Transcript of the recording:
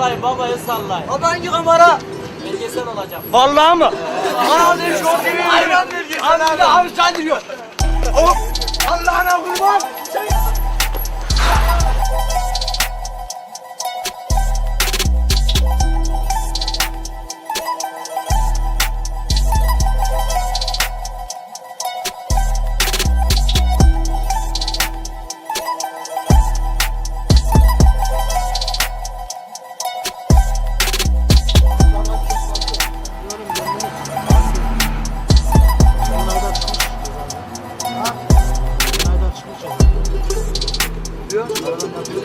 sallayın babayı sallayın. Abi hangi kamera? Belgesel olacak. Vallahi mı? Abi şu TV. Hayran belgesel abi. Abi sen diyor. Kurban. yapıyor? Aradan yapıyor.